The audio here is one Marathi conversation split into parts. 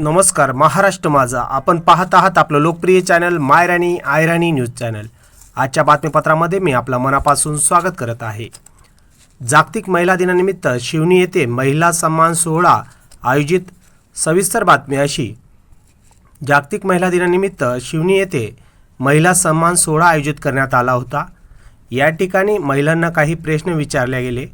नमस्कार महाराष्ट्र माझा. आपण पाहत आहात आपलं लोकप्रिय चॅनल मायराणी आयराणी न्यूज चॅनल. आजच्या बातमीपत्रामध्ये मी आपलं मनापासून स्वागत करत आहे. जागतिक महिला दिनानिमित्त शिवनी येथे महिला सन्मान सोहळा आयोजित. सविस्तर बातमी अशी. जागतिक महिला दिनानिमित्त शिवनी येथे महिला सन्मान सोहळा आयोजित करण्यात आला होता. या ठिकाणी महिलांना काही प्रश्न विचारले गेले.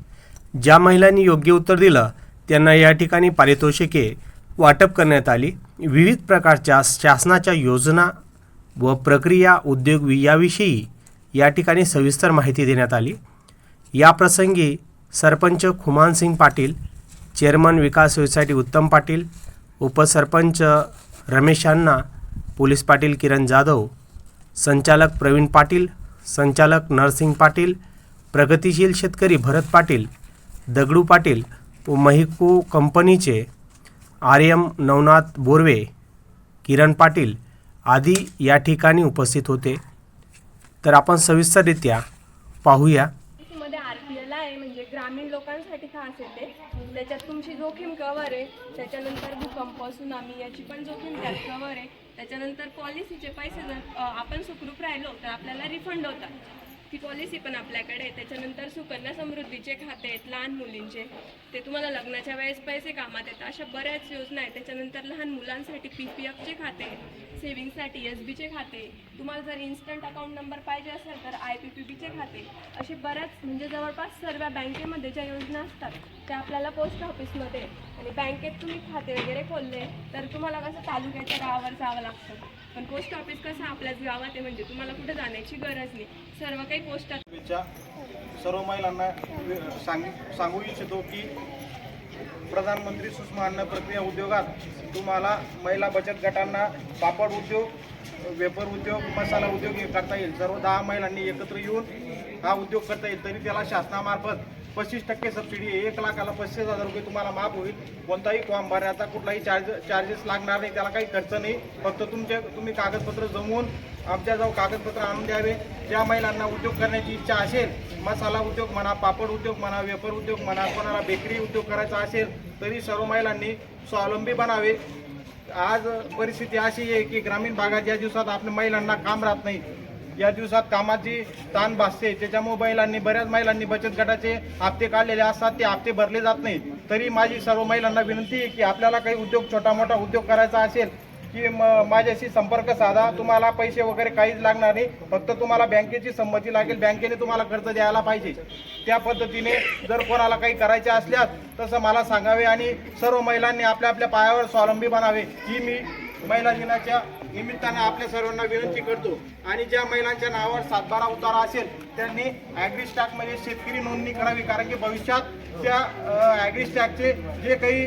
ज्या महिलांनी योग्य उत्तर दिलं त्यांना या ठिकाणी पारितोषिके वाटप करण्यात आली. विविध प्रकारच्या शासनाच्या योजना व प्रक्रिया उद्योग याविषयी या ठिकाणी सविस्तर माहिती देण्यात आली. या प्रसंगी सरपंच खुमान सिंग पाटील चेअरमन विकास सोसायटी उत्तम पाटील उपसरपंच रमेश अण्णा पोलीस पाटील किरण जाधव संचालक प्रवीण पाटील संचालक नरसिंग पाटील प्रगतिशील शेतकरी भरत पाटील दगडू पाटील व महिको कंपनीचे आर एम नवनाथ बोरवे किरण पाटील आदी या ठिकाणी उपस्थित होते. तर आपण सविस्तररित्या पाहूया. म्हणजे ग्रामीण लोकांसाठी खास येते. त्याच्यात तुमची जोखीम कवर आहे. त्याच्यानंतर भूकंप सुनामी याची पण जोखीम त्यात कवर आहे. त्याच्यानंतर पॉलिसीचे पैसे जर आपण सुखरूप राहिलो तर आपल्याला रिफंड होतात. ती पॉलिसी पण आपल्याकडे आहे. त्याच्यानंतर सुकन्या समृद्धीचे खाते आहेत लहान मुलींचे. ते तुम्हाला लग्नाच्या वेळेस पैसे कामात येतात. अशा बऱ्याच योजना आहेत. त्याच्यानंतर लहान मुलांसाठी पी पी एफचे खाते सेव्हिंगसाठी एस बीचे खाते तुम्हाला जर इन्स्टंट अकाउंट नंबर पाहिजे असेल तर आय पी पी बीचे खाते असे बऱ्याच म्हणजे जवळपास सर्व बँकेमध्ये ज्या योजना असतात त्या आपल्याला पोस्ट ऑफिसमध्ये आणि बँकेत तुम्ही खाते वगैरे खोलले तर तुम्हाला कसं तालुक्याच्या गावावर जावं लागतं. पण पोस्ट ऑफिस कसं आपल्याच गावात आहे म्हणजे तुम्हाला कुठे जाण्याची गरज नाही. सर्व काही पोस्टात च्या सर्व महिलांना सांग सांगू इच्छितो की प्रधानमंत्री सूक्ष्म अन्न प्रक्रिया उद्योगात तुम्हाला महिला बचत गटांना पापड उद्योग वेपर उद्योग मसाला उद्योग हे करता येईल. सर्व दहा महिलांनी एकत्र येऊन हा उद्योग करता येईल. तरी त्याला शासनामार्फत पस्तीस टक्के सबसिडी एक लाखाला पस्तीस हजार रुपये तुम्हाला माफ होईल. कोणताही फॉर्म भरण्याचा कुठलाही चार्ज चार्जेस लागणार नाही. त्याला काही खर्च नाही. फक्त तुमचे तुम्ही कागदपत्र जमवून आमच्याजवळ कागदपत्र आणून द्यावे. ज्या महिलांना उद्योग करण्याची इच्छा असेल मसाला उद्योग म्हणा पापड उद्योग म्हणा वेपर उद्योग म्हणा कोणाला बेकरी उद्योग करायचा असेल तरी सर्व महिलांनी स्वावलंबी बनावे. आज परिस्थिती अशी आहे की ग्रामीण भागात या दिवसात आपल्या महिलांना काम राहत नाही या दिवसात कामाची ताण भासते. त्याच्यामुळे महिलांनी बऱ्याच महिलांनी बचत गटाचे हप्ते काढलेले असतात ते हप्ते भरले जात नाही तरी माझी सर्व महिलांना विनंती आहे की आपल्याला काही उद्योग छोटा मोठा उद्योग करायचा असेल की माझ्याशी संपर्क साधा. तुम्हाला पैसे वगैरे काहीच लागणार नाही. फक्त तुम्हाला बँकेची संमती लागेल. बँकेने तुम्हाला कर्ज द्यायला पाहिजे. त्या पद्धतीने जर कोणाला काही करायचे असल्यास तसं मला सांगावे आणि सर्व महिलांनी आपल्या आपल्या पायावर स्वावलंबी बनावे. ही मी महिला दिनाच्या निमित्ताने आपल्या सर्वांना विनंती करतो. आणि ज्या महिलांच्या नावावर सातबारा उतारा असेल त्यांनी ॲग्री स्टॅकमध्ये शेतकरी नोंदणी करावी. कारण की भविष्यात त्या ॲग्री स्टॅकचे जे काही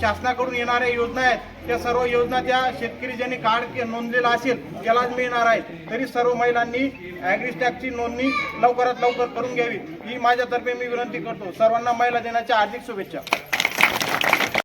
शासनाकडून येणाऱ्या योजना आहेत त्या सर्व योजना त्या शेतकरी ज्यांनी कार्ड नोंदलेला असेल त्यालाच मिळणार आहेत. तरी सर्व महिलांनी ॲग्री स्टॅकची नोंदणी लवकरात लवकर करून घ्यावी. ही माझ्यातर्फे मी विनंती करतो. सर्वांना महिला दिनाच्या हार्दिक शुभेच्छा.